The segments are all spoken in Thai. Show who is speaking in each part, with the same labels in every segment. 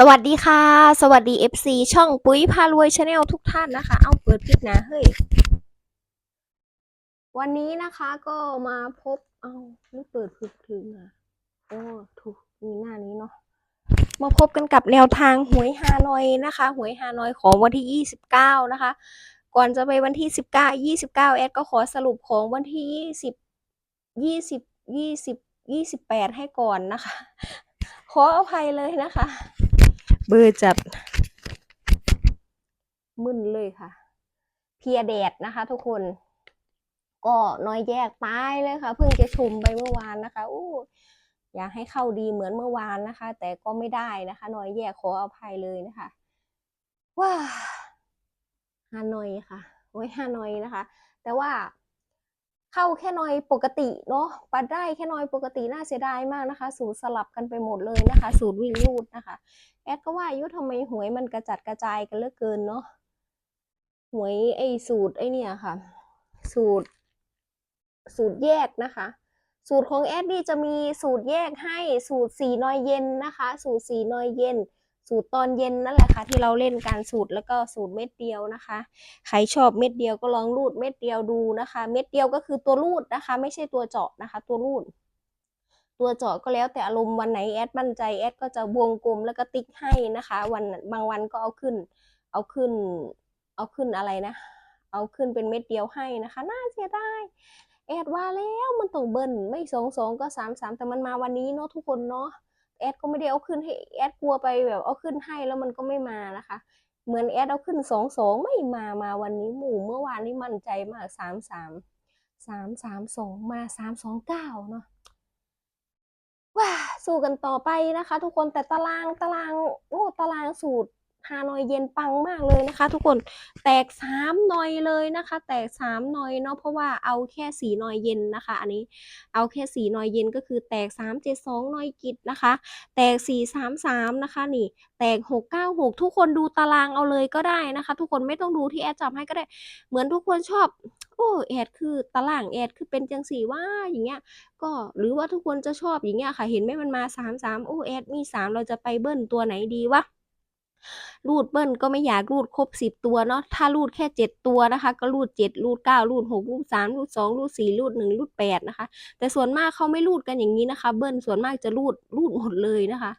Speaker 1: สวัสดีค่ะ สวัสดี FC ช่องปุ๋ยพารวยชาแนลทุกท่านนะคะ เอาเปิดคลิปนะเฮ้ย วันนี้นะคะก็มาพบ เอาไม่เปิดพึกถึงอะโอ้ถูกมีหน้านี้เนาะมาพบกันกับแนวทางหวยฮานอยนะคะ หวยฮานอยของวันที่ 29 นะคะ ก่อนจะไปวันที่ 19 29 แอดก็ขอสรุปของวันที่ 20 20 20 28 ให้ก่อนนะคะ ขออภัยเลยนะคะ เบอร์จัด มึนเลยค่ะ เพียแดดนะคะ ทุกคน ก็น้อยแยกตายเลยค่ะ เพิ่งจะชมไปเมื่อวานนะคะอู้อยากให้เข้าดีเหมือนเมื่อวานนะคะ แต่ก็ไม่ได้นะคะ น้อยแยกขออภัยเลยนะคะว้าฮานอยค่ะโอ้ยฮานอยนะคะ แต่ว่า เข้าแค่น้อยปกติเนาะปัดได้แค่น้อยปกติน่าเสียดายมากนะคะ สูตรสลับกันไปหมดเลยนะคะ สูตรวิ่งรูดนะคะ แอดก็ว่ายุทำไมหวยมันกระจัดกระจายกันเหลือเกินเนาะหวยไอ้สูตรไอ้เนี่ยค่ะ สูตร สูตรแยกนะคะ สูตรของแอดนี่จะมีสูตรแยกให้สูตรสีน้อยเย็นนะคะ สูตรสีน้อยเย็น สูตรตอนเย็นนั่นแหละค่ะ ที่เราเล่นการสูตรแล้วก็สูตรเม็ดเดียวนะคะ ใครชอบเม็ดเดียวก็ลองรูดเม็ดเดียวดูนะคะ เม็ดเดียวก็คือตัวรูดนะคะ ไม่ใช่ตัวเจาะนะคะ ตัวรูด ตัวเจาะก็แล้วแต่อารมณ์วันไหนแอดมั่นใจแอดก็จะวงกลมแล้วก็ติ๊กให้นะคะ วันบางวันก็เอาขึ้น เอาขึ้น เอาขึ้นอะไรนะ เอาขึ้นเป็นเม็ดเดียวให้นะคะ น่าเสียดายแอดว่าแล้วมันต้องเบิ้ลไม่สองสองก็สามสามแต่มันมาวันนี้เนาะทุกคนเนาะ แอดก็ไม่ได้เอาขึ้นให้แอดกลัวไปแบบเอาขึ้นให้แล้วมันก็ไม่มานะคะ เหมือนแอดเอาขึ้นสองสองไม่มามาวันนี้หมู่เมื่อวานนี้มั่นใจมากสามสามสามสามสองมาสามสองเก้าเนาะว้าสู้กันต่อไปนะคะ ทุกคนแต่ตารางตารางโอ้ตารางสูตร ฮานอยเย็นปังมากเลยนะคะ ทุกคนแตกสามหน่อยเลยนะคะ แตกสามหน่อยเนาะเพราะว่าเอาแค่สีหน่อยเย็นนะคะ อันนี้เอาแค่สีหน่อยเย็นก็คือแตกสามเจ็ดสองหน่อยกิจนะคะ แตกสี่สามสามนะคะนี่แตกหกเก้าหกทุกคนดูตารางเอาเลยก็ได้นะคะ ทุกคนไม่ต้องดูที่แอดจับให้ก็ได้ เหมือนทุกคนชอบโอ้แอดคือตารางแอดคือเป็นจังสีว่าอย่างเงี้ยก็หรือว่าทุกคนจะชอบอย่างเงี้ยค่ะ เห็นไหมมันมาสามสามโอ้แอดมีสามเราจะไปเบิ้ลตัวไหนดีวะ รูดเบิ้ลก็ไม่อยากรูดครบสิบตัวเนาะถ้ารูดแค่เจ็ดตัวนะคะ ก็รูดเจ็ดรูดเก้ารูดหกรูดสามรูดสองรูดสี่รูดหนึ่งรูดแปดนะคะ แต่ส่วนมากเขาไม่รูดกันอย่างนี้นะคะ เบิ้ลส่วนมากจะรูดรูดหมดเลยนะคะ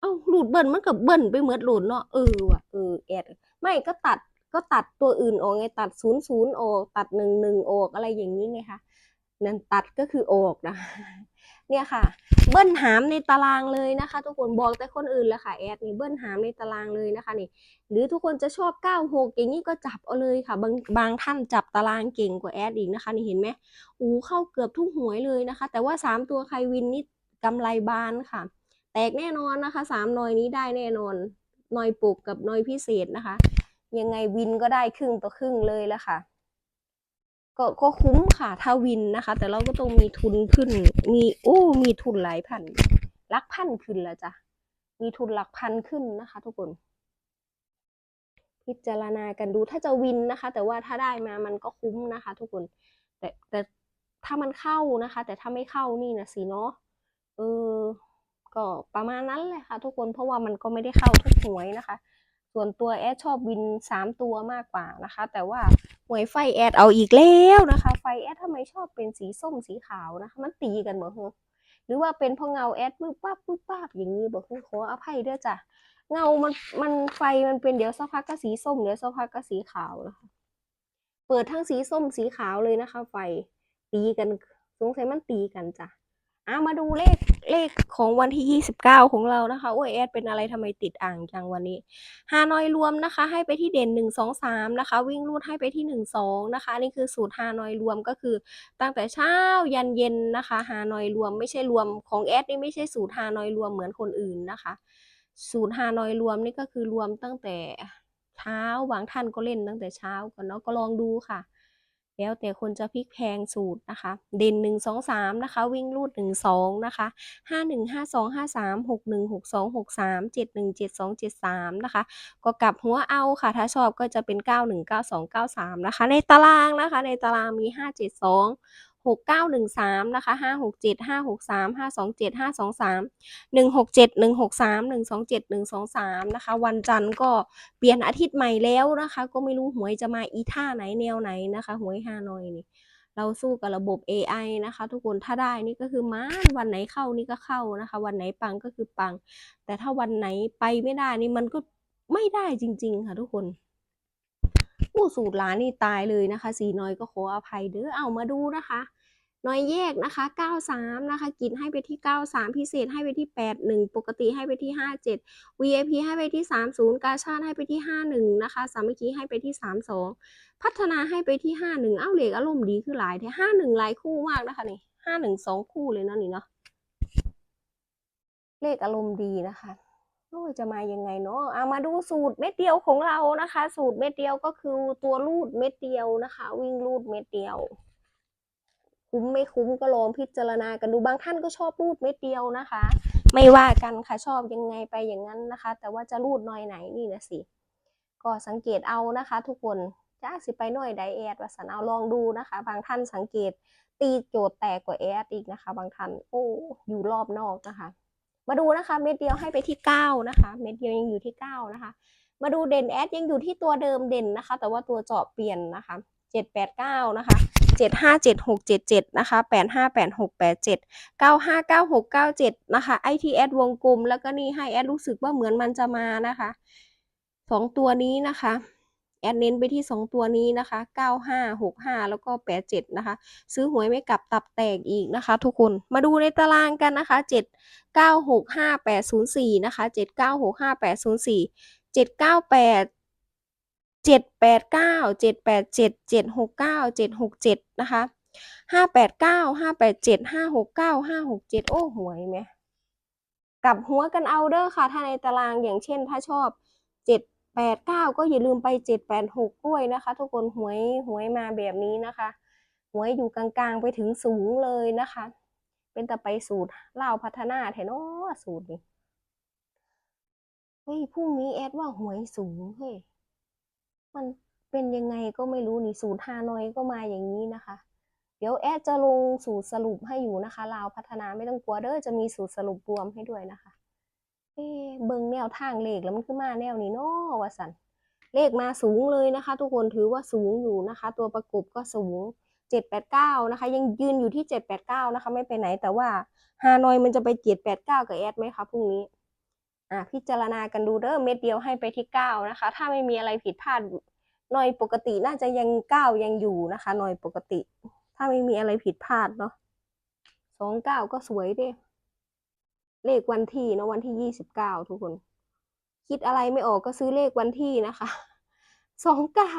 Speaker 1: เอ้ารูดเบิ้ลมันกับเบิ้ลไปเหมือนรูดเนาะเออว่ะเออแอดไม่ก็ตัดก็ตัดตัวอื่นออกไงตัดศูนย์ศูนย์ออกตัดหนึ่งหนึ่งออกอะไรอย่างนี้ไงคะนั่นตัดก็คือออกนะ เนี่ยค่ะ เบิ้ลหามในตารางเลยนะคะ ทุกคนบอกแต่คนอื่นแหละค่ะแอดนี่เบิ้ลหามในตารางเลยนะคะนี่หรือทุกคนจะชอบ 9 6 อย่างนี้ก็จับเอาเลยค่ะ บางบางท่านจับตารางเก่งกว่าแอดอีกนะคะนี่เห็นไหมอู้เข้าเกือบทุกหวยเลยนะคะ แต่ว่า 3 ตัวใครวินนี่กำไรบานค่ะ แตกแน่นอนนะคะสามนอยนี้ได้แน่นอนนอยปลุกกับนอยพิเศษนะคะ ยังไงวินก็ได้ครึ่งต่อครึ่งเลยแหละค่ะ ก็ก็คุ้มค่ะถ้าวินนะคะ แต่เราก็ต้องมีทุนขึ้น มีโอ้มีทุนหลายพันลักพันขึ้นแล้วจ้ะมีทุนหลักพันขึ้นนะคะ ทุกคน พิจารณากันดูถ้าจะวินนะคะ แต่ว่าถ้าได้มามันก็คุ้มนะคะ ทุกคน แต่แต่ถ้ามันเข้านะคะ แต่ถ้าไม่เข้านี่นะสิเนาะเออก็ประมาณนั้นแหละค่ะ ทุกคนเพราะว่ามันก็ไม่ได้เข้าทุกหวยนะคะ ส่วนตัวแอดชอบวินสามตัวมากกว่านะคะ แต่ว่า หวยไฟแอดเอาอีกแล้วนะคะ ไฟแอดทำไมชอบเป็นสีส้มสีขาวนะคะ มันตีกันบ่ฮะหรือว่าเป็นเพราะเงาแอดปึ๊บปั๊บปึ๊บปั๊บอย่างนี้บอกขออภัยด้วยจ้ะเงามันมันไฟมันเป็นเดี๋ยวสักพักก็สีส้มเดี๋ยวสักพักก็สีขาวนะคะ เปิดทั้งสีส้มสีขาวเลยนะคะ ไฟตีกันสงสัยมันตีกันจ้ะ อะมาดูเลขเลขของวันที่ 29 ของเรานะคะโอ้ยแอดเป็นอะไรทำไมติดอ่างจังวันนี้ฮานอยรวมนะคะ ให้ไปที่เด่น 1 2 3 นะคะ วิ่งรูดให้ไปที่ 1 2 นะคะ นี่คือสูตรฮานอยรวมก็คือ ตั้งแต่เช้ายันเย็นนะคะฮานอยรวมไม่ใช่รวมของแอดนี่ไม่ใช่สูตรฮานอยรวมเหมือนคนอื่นนะคะ สูตรฮานอยรวมนี่ก็คือรวมตั้งแต่เช้าบางท่านก็เล่นตั้งแต่เช้าก่อนเนาะก็ลองดูค่ะ แล้วแต่คนจะพลิกแพงสูตรนะคะ เด่นหนึ่งสองสามนะคะ วิ่งรูดหนึ่งสองนะคะห้าหนึ่งห้าสองห้าสามหกหนึ่งหกสองหกสามเจ็ดหนึ่งเจ็ดสองเจ็ดสามนะคะ ก็กลับหัวเอาค่ะ ถ้าชอบก็จะเป็นเก้าหนึ่งเก้าสองเก้าสามนะคะ ในตารางนะคะ ในตารางมีห้าเจ็ดสองหกเก้าหนึ่งสามนะคะห้าหกเจ็ดห้าหกสามห้าสองเจ็ดห้าสองสามหนึ่งหกเจ็ดหนึ่งหกสามหนึ่งสองเจ็ดหนึ่งสองสามนะคะ วันจันทร์ก็เปลี่ยนอาทิตย์ใหม่แล้วนะคะ ก็ไม่รู้หวยจะมาอีท่าไหนแนวไหนนะคะ หวยฮานอยนี่ เราสู้กับระบบ AI นะคะ ทุกคนถ้าได้นี่ก็คือมานวันไหนเข้านี่ก็เข้านะคะ วันไหนปังก็คือปัง แต่ถ้าวันไหนไปไม่ได้นี่มันก็ไม่ได้จริง ๆ ค่ะทุกคนู้สูตรหลานนี่ตายเลยนะคะ สีน้อยก็ขออภัยเด้อเอามาดูนะคะ น้อยแยกนะคะ 93 นะคะ กินให้ไปที่ 93 พิเศษให้ไปที่ 81 ปกติให้ไปที่ 57 VIP ให้ไปที่ 30 กาชาติให้ไปที่ 51 นะคะ สามัคคีให้ไปที่ 32 พัฒนาให้ไปที่ 51 เอ้าเหล็กอารมณ์ดีคือหลายแท้51 หลายคู่มากนะคะนี่51 2 คู่เลยเนาะนี่เนาะเลขอารมณ์ดีนะคะ โอ้จะมายังไงเนาะเอามาดูสูตรเม็ดเดียวของเรานะคะ สูตรเม็ดเดียวก็คือตัวรูดเม็ดเดียวนะคะ วิ่งรูดเม็ดเดียว คุ้มไม่คุ้มก็ลองพิจารณากันดูบางท่านก็ชอบรูดเม็ดเดียวนะคะ ไม่ว่ากันค่ะชอบยังไงไปอย่างนั้นนะคะ แต่ว่าจะรูดหน่อยไหนนี่นะสิก็สังเกตเอานะคะ ทุกคนจ้าสิไปหน่อยไดแอดว่าสันเอาลองดูนะคะ บางท่านสังเกตตีโจทย์แตกกว่าแอดอีกนะคะ บางท่านโอ้อยู่รอบนอกนะคะ มาดูนะคะ เม็ดเดียวให้ไปที่เก้านะคะ เม็ดเดียวยังอยู่ที่เก้านะคะ มาดูเด่นแอดยังอยู่ที่ตัวเดิมเด่นนะคะ แต่ว่าตัวเจาะเปลี่ยนนะคะเจ็ดแปดเก้านะคะเจ็ดห้าเจ็ดหกเจ็ดเจ็ดนะคะแปดห้าแปดหกแปดเจ็ดเก้าห้าเก้าหกเก้าเจ็ดนะคะไอทีแอดวงกลมแล้วก็นี่ให้แอดรู้สึกว่าเหมือนมันจะมานะคะสองตัวนี้นะคะ แอดเน้นไปที่ 2 ตัวนี้นะคะ 95 65 แล้วก็ 87 นะคะ ซื้อหวยไม่กลับตับแตกอีกนะคะ ทุกคนมาดูในตารางกันนะคะ 7 9 6 5 8 0 4 นะคะ 7 9 6 5 8 0 4 7 9 8 7 8 9 7 8 7 7 6 9 7 6 7 นะคะ 5 8 9 5 8 7 5 6 9 5 6 7 โอ้หวยไหมกลับหัวกันเอาเด้อค่ะ ถ้าในตารางอย่างเช่นถ้าชอบ 7 แปดเก้าก็อย่าลืมไปเจ็ดแปดหกด้วยนะคะ ทุกคนหวยหวยมาแบบนี้นะคะ หวยอยู่กลางๆไปถึงสูงเลยนะคะ เป็นแต่ไปสูตรเล่าวพัฒนาแทนอสูตรนี้เฮ้ยพรุ่งนี้แอดว่าหวยสูงเฮ้ยมันเป็นยังไงก็ไม่รู้นี่สูตรฮานอยก็มาอย่างนี้นะคะ เดี๋ยวแอดจะลงสูตรสรุปให้อยู่นะคะลาวพัฒนาไม่ต้องกลัวเด้อจะมีสูตรสรุปรวมให้ด้วยนะคะ เอ๊เบิ่งแนวทางเลขแล้วมันคือมาแนวนี้เนาะว่าสันเลขมาสูงเลยนะคะ ทุกคนถือว่าสูงอยู่นะคะ ตัวประกบก็สูงเจ็ดแปดเก้านะคะ ยังยืนอยู่ที่เจ็ดแปดเก้านะคะ ไม่ไปไหนแต่ว่าฮานอยมันจะไปเจ็ดแปดเก้ากับแอดไหมคะพรุ่งนี้อะพิจารณากันดูเด้อเม็ดเดียวให้ไปที่เก้านะคะ ถ้าไม่มีอะไรผิดพลาดหน่อยปกติน่าจะยังเก้ายังอยู่นะคะหน่อยปกติ ถ้าไม่มีอะไรผิดพลาดเนาะสองเก้าก็สวยด้ เลขวันที่เนาะวันที่ยี่สิบเก้าทุกคน คิดอะไรไม่ออกก็ซื้อเลขวันที่นะคะสองเก้า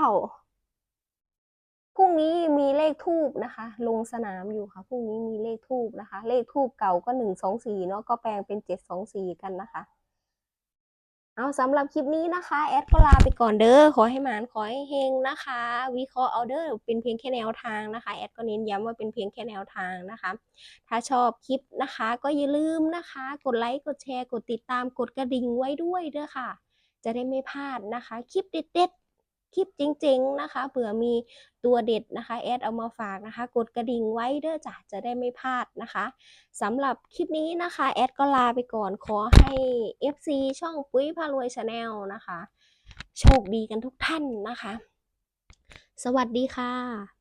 Speaker 1: พรุ่งนี้มีเลขทูบนะคะ ลงสนามอยู่ค่ะพรุ่งนี้มีเลขทูบนะคะ เลขทูบเก่าก็หนึ่งสองสี่เนาะก็แปลงเป็นเจ็ดสองสี่กันนะคะ เอาสำหรับคลิปนี้นะคะ แอดก็ลาไปก่อนเด้อขอให้หมานขอให้เฮงนะคะ วิเคราะห์เอาเด้อเป็นเพียงแค่แนวทางนะคะ แอดก็เน้นย้ำว่าเป็นเพียงแค่แนวทางนะคะ ถ้าชอบคลิปนะคะ ก็อย่าลืมนะคะ กดไลค์กดแชร์กดติดตามกดกระดิ่งไว้ด้วยเด้อค่ะ จะได้ไม่พลาดนะคะ คลิปเด็ด คลิปจริงๆนะคะเผื่อมีตัวเด็ดนะคะแอดเอามาฝากนะคะ กดกระดิ่งไว้เด้อจ้ะจะได้ไม่พลาดนะคะสำหรับคลิปนี้นะคะแอดก็ลาไปก่อนขอให้ FC ช่องปุ้ยพารวยชาแนลนะคะ โชคดีกันทุกท่านนะคะ สวัสดีค่ะ